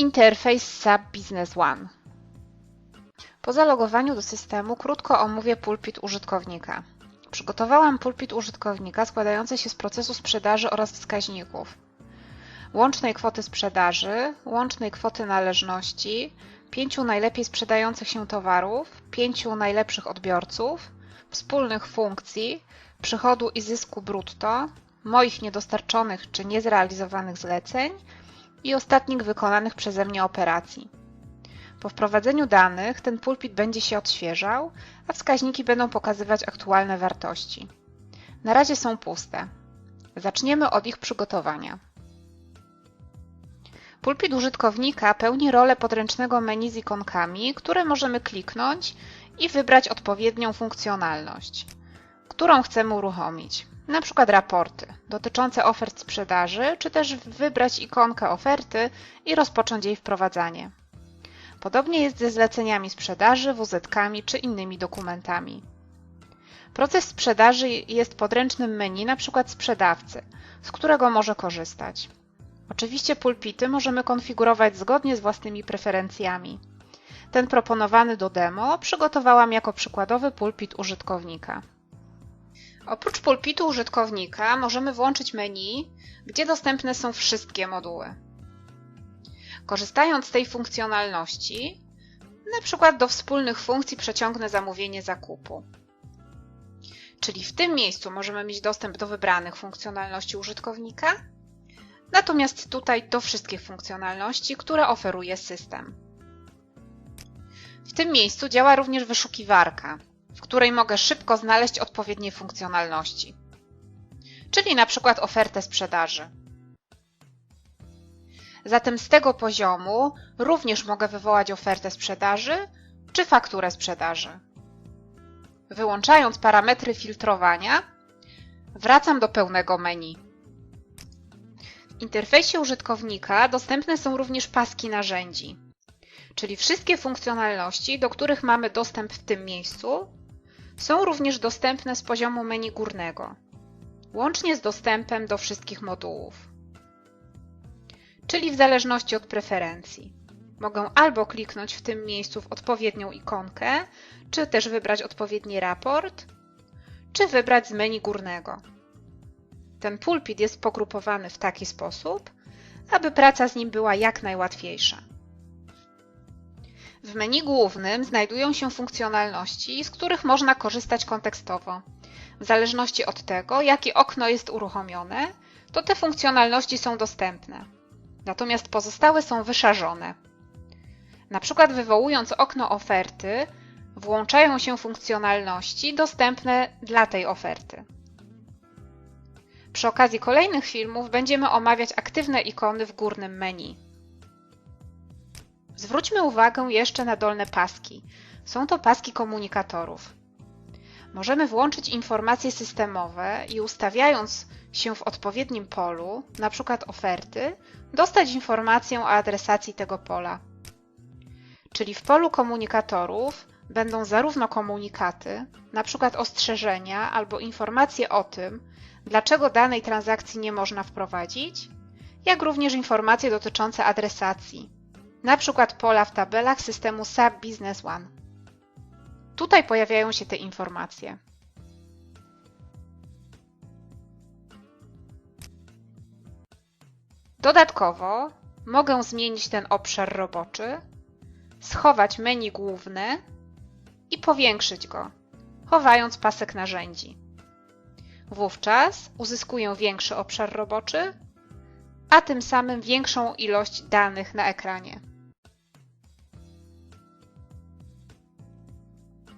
Interfejs SAP Business One. Po zalogowaniu do systemu krótko omówię pulpit użytkownika. Przygotowałam pulpit użytkownika składający się z procesu sprzedaży oraz wskaźników. Łącznej kwoty sprzedaży, łącznej kwoty należności, pięciu najlepiej sprzedających się towarów, pięciu najlepszych odbiorców, wspólnych funkcji, przychodu i zysku brutto, moich niedostarczonych czy niezrealizowanych zleceń i ostatnich wykonanych przeze mnie operacji. Po wprowadzeniu danych ten pulpit będzie się odświeżał, a wskaźniki będą pokazywać aktualne wartości. Na razie są puste. Zaczniemy od ich przygotowania. Pulpit użytkownika pełni rolę podręcznego menu z ikonkami, które możemy kliknąć i wybrać odpowiednią funkcjonalność, którą chcemy uruchomić. Na przykład raporty dotyczące ofert sprzedaży, czy też wybrać ikonkę oferty i rozpocząć jej wprowadzanie. Podobnie jest ze zleceniami sprzedaży, WZ-kami czy innymi dokumentami. Proces sprzedaży jest podręcznym menu np. sprzedawcy, z którego może korzystać. Oczywiście pulpity możemy konfigurować zgodnie z własnymi preferencjami. Ten proponowany do demo przygotowałam jako przykładowy pulpit użytkownika. Oprócz pulpitu użytkownika możemy włączyć menu, gdzie dostępne są wszystkie moduły. Korzystając z tej funkcjonalności, na przykład do wspólnych funkcji przeciągnę zamówienie zakupu. Czyli w tym miejscu możemy mieć dostęp do wybranych funkcjonalności użytkownika, natomiast tutaj do wszystkich funkcjonalności, które oferuje system. W tym miejscu działa również wyszukiwarka, w której mogę szybko znaleźć odpowiednie funkcjonalności, czyli na przykład ofertę sprzedaży. Zatem z tego poziomu również mogę wywołać ofertę sprzedaży czy fakturę sprzedaży. Wyłączając parametry filtrowania, wracam do pełnego menu. W interfejsie użytkownika dostępne są również paski narzędzi, czyli wszystkie funkcjonalności, do których mamy dostęp w tym miejscu, są również dostępne z poziomu menu górnego, łącznie z dostępem do wszystkich modułów czyli w zależności od preferencji. Mogę albo kliknąć w tym miejscu w odpowiednią ikonkę, czy też wybrać odpowiedni raport, czy wybrać z menu górnego. Ten pulpit jest pogrupowany w taki sposób, aby praca z nim była jak najłatwiejsza. W menu głównym znajdują się funkcjonalności, z których można korzystać kontekstowo. W zależności od tego, jakie okno jest uruchomione, to te funkcjonalności są dostępne natomiast pozostałe są wyszarzone. Na przykład wywołując okno oferty, włączają się funkcjonalności dostępne dla tej oferty. Przy okazji kolejnych filmów będziemy omawiać aktywne ikony w górnym menu. Zwróćmy uwagę jeszcze na dolne paski. Są to paski komunikatorów. Możemy włączyć informacje systemowe i ustawiając się w odpowiednim polu, np. oferty, dostać informację o adresacji tego pola. Czyli w polu komunikatorów będą zarówno komunikaty, np. ostrzeżenia albo informacje o tym, dlaczego danej transakcji nie można wprowadzić, jak również informacje dotyczące adresacji, np. pola w tabelach systemu SAP Business One. Tutaj pojawiają się te informacje. Dodatkowo mogę zmienić ten obszar roboczy, schować menu główne i powiększyć go, chowając pasek narzędzi. Wówczas uzyskuję większy obszar roboczy, a tym samym większą ilość danych na ekranie.